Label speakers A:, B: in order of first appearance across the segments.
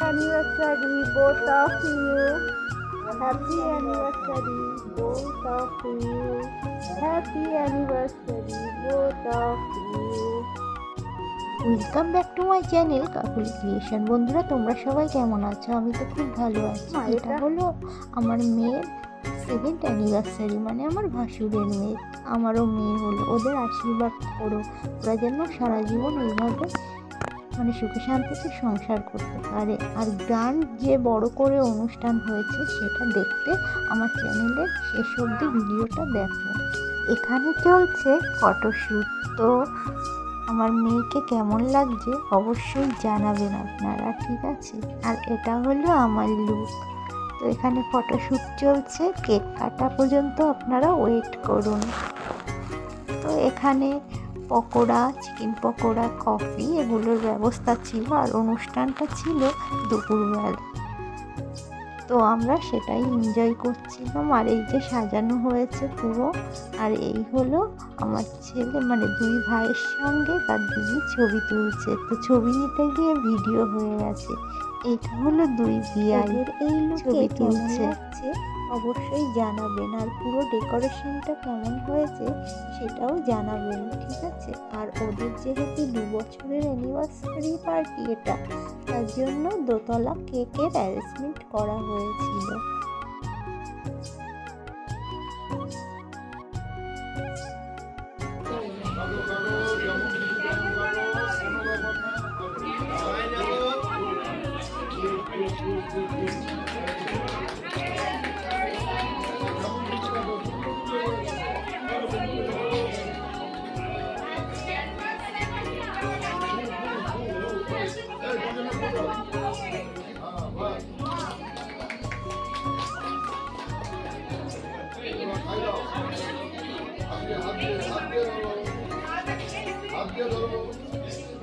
A: anniversary, both of you. Happy anniversary, both of you. Happy anniversary, both of you.
B: Welcome back to my channel Kakul creation বন্ধুরা তোমরা সবাই কেমন আছো আমি তো খুব ভালো আছি এটা- হলো আমার মেয়ের সেকেন্ড অ্যানিভার্সারি মানে আমার ভাসুরের মেয়ে আমারও মেয়ে হলো ওদের আশীর্বাদ করো ওরা যেন সারা জীবন এইভাবে মানে সুখে শান্তিতে সংসার করতে পারে। আর গান যে বড় করে অনুষ্ঠান হয়েছে, সেটা দেখতে আমার চ্যানেলে শেষ অবধি ভিডিওটা দেখো। এখানে চলছে ফটোশ্যুট তো আমার মেয়েকে কেমন লাগছে অবশ্যই জানাবেন আপনারা, ঠিক আছে? আর এটা হলো আমার লুক তো এখানে ফটোশ্যুট চলছে, কেক কাটা পর্যন্ত আপনারা ওয়েট করুন। তো এখানে পকোড়া, চিকেন পকোড়া, কফি এগুলোর ব্যবস্থা ছিল আর অনুষ্ঠানটা ছিল দুপুরবেলা। তো আমরা সেটাই এনজয় করছিলাম আর এই যে সাজানো হয়েছে পুরো আর এই হলো আমার ছেলে মানে দুই ভাইয়ের সঙ্গে তার দিদি ছবি তুলছে। তো ছবি নিতে গিয়ে ভিডিও হয়ে গেছে। এটা হলো দুই বিয়াইয়ের এই ছবি তুলছে। অবশ্যই জানাবেন আর পুরো ডেকোরেশনটা কেমন হয়েছে সেটাও জানাবেন ঠিক আছে? আর ওদের যেহেতু দু বছরের অ্যানিভার্সারি পার্টি এটা তার জন্য দোতলা কেকের অ্যারেঞ্জমেন্ট করা হয়েছিল।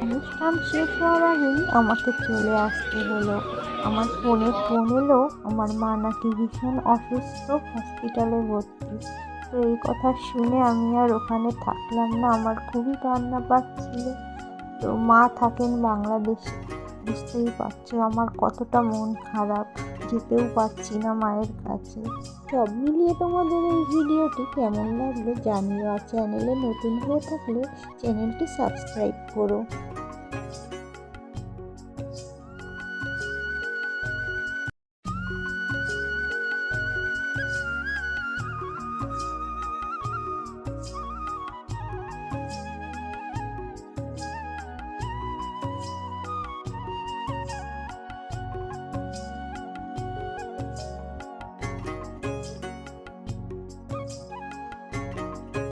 B: অনুষ্ঠান শেষ হওয়ার আগেই আমাকে চলে আসতে হলো আমার ফোনে ফোন এলো, আমার মা নাকি ভীষণ অসুস্থ হসপিটালে ভর্তি। তো এই কথা শুনে আমি আর ওখানে থাকলাম না, আমার খুবই কান্না পাচ্ছিল। তো মা থাকেন বাংলাদেশে, বুঝতেই পারছ আমার কতটা মন খারাপ, যেতেও পারছি না মায়ের কাছে। সব মিলিয়ে তোমাদের এই ভিডিওটি কেমন লাগল জানিও, আর চ্যানেলে নতুন হয়ে থাকলে চ্যানেলটি সাবস্ক্রাইব করো।